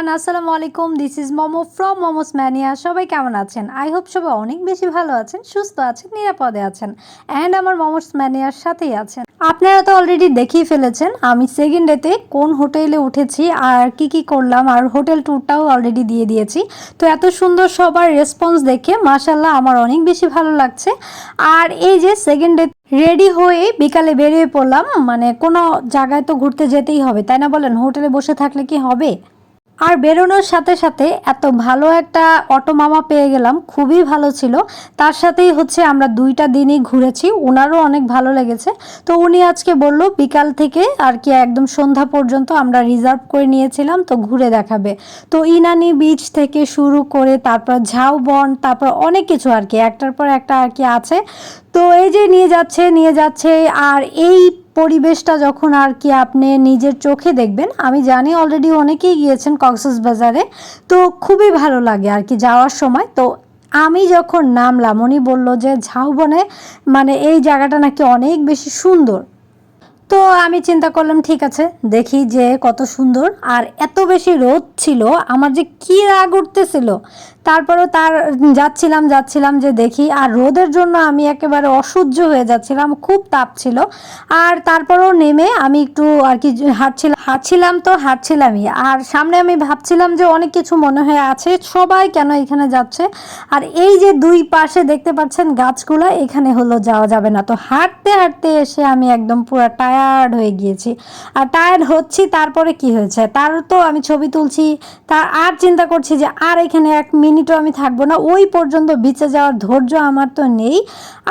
Everyone আসসালামু আলাইকুম। This is Momo from Momos Mania সবাই কেমন আছেন? আই হোপ সবাই অনেক বেশি ভালো আছেন, সুস্থ আছেন, নিরাপদে আছেন। অ্যান্ড আমার মোমোস ম্যানিয়ার সাথেই আছেন। আপনারা তো অলরেডি দেখিয়ে ফেলেছেন, আমি সেকেন্ড ডেতে কোন হোটেলে উঠেছি আর কি কি করলাম আর হোটেল ট্যুরটাও অলরেডি দিয়ে দিয়েছি। তো এত সুন্দর সবার রেসপন্স দেখে মাশাল্লাহ আমার অনেক বেশি ভালো লাগছে। আর এই যে সেকেন্ড ডে রেডি হয়ে বিকালে বেরিয়ে পড়লাম মানে কোনো জায়গায় তো ঘুরতে যেতেই হবে, তাই না বলেন? হোটেলে বসে থাকলে কি হবে? আর বেরোনোর সাথে সাথে এত ভালো একটা অটো মামা পেয়ে গেলাম, খুবই ভালো ছিল। তার সাথেই হচ্ছে আমরা দুইটা দিনই ঘুরেছি ওনারও অনেক ভালো লেগেছে। তো উনি আজকে বলল, বিকাল থেকে আর কি একদম সন্ধ্যা পর্যন্ত আমরা রিজার্ভ করে নিয়েছিলাম, তো ঘুরে দেখাবে। তো ইনানি বিচ থেকে শুরু করে তারপর ঝাউবন, তারপর অনেক কিছু আর কি, একটার পর একটা আর কি আছে। তো এই যে নিয়ে যাচ্ছে নিয়ে যাচ্ছে, আর এই পরিবেশটা যখন আর কি আপনি নিজের চোখে দেখবেন, আমি জানি অলরেডি অনেকেই গিয়েছেন কক্সেস বাজারে, তো খুবই ভালো লাগে আর কি যাওয়ার সময়। তো আমি যখন নামলাম, উনি বলল যে ঝাউবনে মানে এই জায়গাটা নাকি অনেক বেশি সুন্দর। তো আমি চিন্তা করলাম, ঠিক আছে, দেখি যে কত সুন্দর। আর এত বেশি রোদ ছিল, আমার যে কী রাগ উঠতেছিল তারপরেও তার যাচ্ছিলাম যাচ্ছিলাম যে দেখি, আর রোদের জন্য আমি একেবারে অসহ্য হয়ে যাচ্ছিলাম, খুব তাপ ছিল। আর তারপরেও নেমে আমি একটু আর কি হাঁটছিলাম হাঁটছিলাম তো হাঁটছিলামই। আর সামনে আমি ভাবছিলাম যে অনেক কিছু মনে হয়ে আছে, সবাই কেন এখানে যাচ্ছে? আর এই যে দুই পাশে দেখতে পাচ্ছেন গাছগুলো, এখানে হলো যাওয়া যাবে না। তো হাঁটতে হাঁটতে এসে আমি একদম পুরো টায়ার্ড হয়ে গিয়েছি। আর টায়ার্ড হচ্ছি, তারপরে কি হয়েছে? তার তো আমি ছবি তুলছি তার আর চিন্তা করছি যে আর এখানে এক মিনিটও আমি থাকব না। ওই পর্যন্ত বিচে যাওয়ার ধৈর্য আমার তো নেই।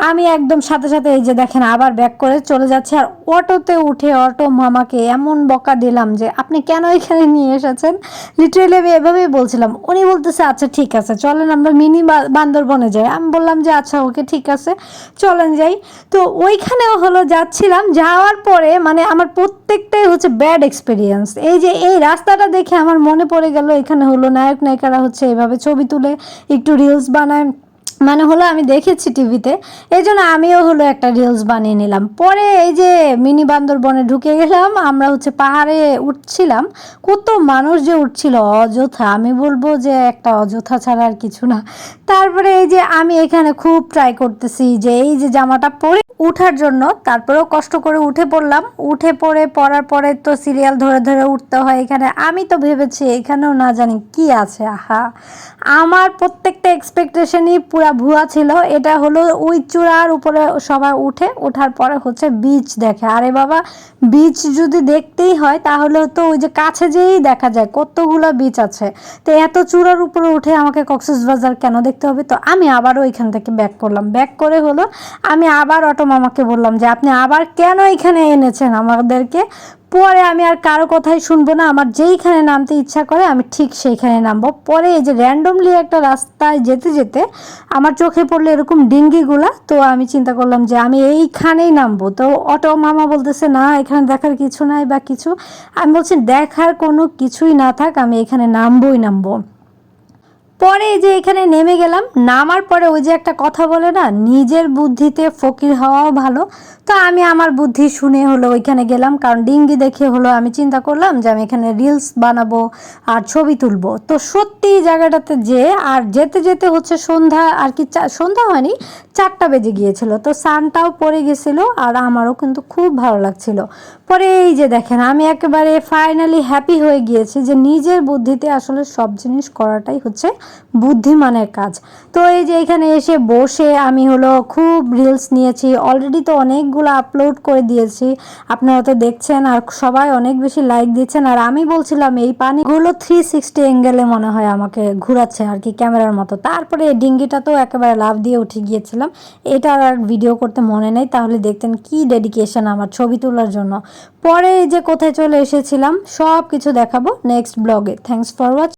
আমি একদম সাথে সাথে এই যে দেখেন আবার ব্যাক করে চলে যাচ্ছে আর অটোতে উঠে অটো মামাকে এমন বকা দিলাম যে, আপনি কেন এখানে নিয়ে এসেছেন? লিটারেলি আমি এভাবেই বলছিলাম। উনি বলতেছে আচ্ছা ঠিক আছে, চলেন আমরা মিনি বান্দরবনে যাই। আমি বললাম যে আচ্ছা ওকে, ঠিক আছে, চলেন যাই। তো ওইখানেও হলো যাচ্ছিলাম। যাওয়ার পরে মানে আমার প্রত্যেকটাই হচ্ছে ব্যাড এক্সপিরিয়েন্স এই যে এই রাস্তাটা দেখে আমার মনে পড়ে গেল, এখানে হলো নায়ক নায়িকারা হচ্ছে এভাবে ছবি তুলে একটু রিলস বানায়। মানে হলো আমি দেখেছি টিভিতে এই জন্য আমিও হলো একটা রিলস বানিয়ে নিলাম। পরে এই যে মিনি বান্দরবনে ঢুকে গেলাম, আমরা হচ্ছে পাহাড়ে উঠছিলাম। কত মানুষ যে উঠছিল, অযথা। আমি বলব যে একটা অযথা ছাড়া আর কিছু না। তারপরে এই যে আমি এখানে খুব ট্রাই করতেছি যে এই যে জামাটা পরে উঠার জন্য। তারপরেও কষ্ট করে উঠে পড়লাম। উঠে পড়ে, পড়ার পরে তো সিরিয়াল ধরে ধরে উঠতে হয় এখানে। আমি তো ভেবেছি এখানেও না জানি কি আছে, আহা। আমার প্রত্যেকটা এক্সপেকটেশনই পুরা ভুয়া ছিল। এটা হলো ওই চূড়ার উপরে সবাই উঠে ওঠার পরে হচ্ছে বিচ দেখে। আরে বাবা বিচ যদি দেখতেই হয়, তাহলে তো ওই যে কাছে যেয়েই দেখা যায়, কতগুলো বিচ আছে। তো এত চূড়ার উপরে উঠে আমাকে কক্সবাজার কেন দেখতে হবে? তো আমি আবারও এখান থেকে ব্যাক করলাম। ব্যাক করে হলো, আমি আবার অটো মামাকে বললাম যে, আপনি আবার কেন এখানে এনেছেন আমাদেরকে? পরে আমি আর কারও কথাই শুনব না। আমার যেইখানে নামতে ইচ্ছা করে, আমি ঠিক সেইখানে নামবো। পরে এই যে র্যান্ডমলি একটা রাস্তায় যেতে যেতে আমার চোখে পড়ল এরকম ডিঙ্গিগুলা। তো আমি চিন্তা করলাম যে, আমি এইখানেই নামবো। তো অটো মামা বলতেছে, না, এখানে দেখার কিছু নাই বা কিছু। আমি বলছি, দেখার কোনো কিছুই না থাক, আমি এখানে নামবোই নামবো। পরে যে এখানে নেমে গেলাম, নামার পরে ওই যে একটা কথা বলে না, নিজের বুদ্ধিতে ফকির হওয়াও ভালো। তো আমি আমার বুদ্ধি শুনে হলো ওইখানে গেলাম, কারণ ডিঙ্গি দেখে হলো আমি চিন্তা করলাম যে আমি এখানে রিলস বানাবো আর ছবি তুলবো। তো সত্যি জায়গাটাতে যে, আর যেতে যেতে হচ্ছে সন্ধ্যা, আর কি সন্ধ্যা হয়নি, চারটা বেজে গিয়েছিল। তো সানটাও পড়ে গেছিল আর আমারও কিন্তু খুব ভালো লাগছিল। পরে এই যে দেখেন, আমি একেবারে ফাইনালি হ্যাপি হয়ে গিয়েছি যে নিজের বুদ্ধিতে আসলে সব জিনিস করাটাই হচ্ছে বুদ্ধিমানের কাজ। তো এই যে এখানে এসে বসে আমি হলো খুব রিলস নিয়েছি অলরেডি তো অনেকগুলো আপলোড করে দিয়েছি। আপনারা তো দেখছেন আর সবাই অনেক বেশি লাইক দিচ্ছেন। আর আমি বলছিলাম, এই পানিগুলো থ্রি সিক্সটি অ্যাঙ্গেলে মনে হয় আমাকে ঘুরাচ্ছে আর কি ক্যামেরার মতো। তারপরে ডিঙ্গিটা তো একেবারে লাভ দিয়ে উঠে গিয়েছিলাম। এটা আর ভিডিও করতে মনে নেই, তাহলে দেখতেন কি ডেডিকেশন আমার ছবি তোলার জন্য। পরে যে কোথায় চলে এসেছিলাম সব কিছু দেখাবো নেক্সট ব্লগে থ্যাংকস ফর ওয়াচ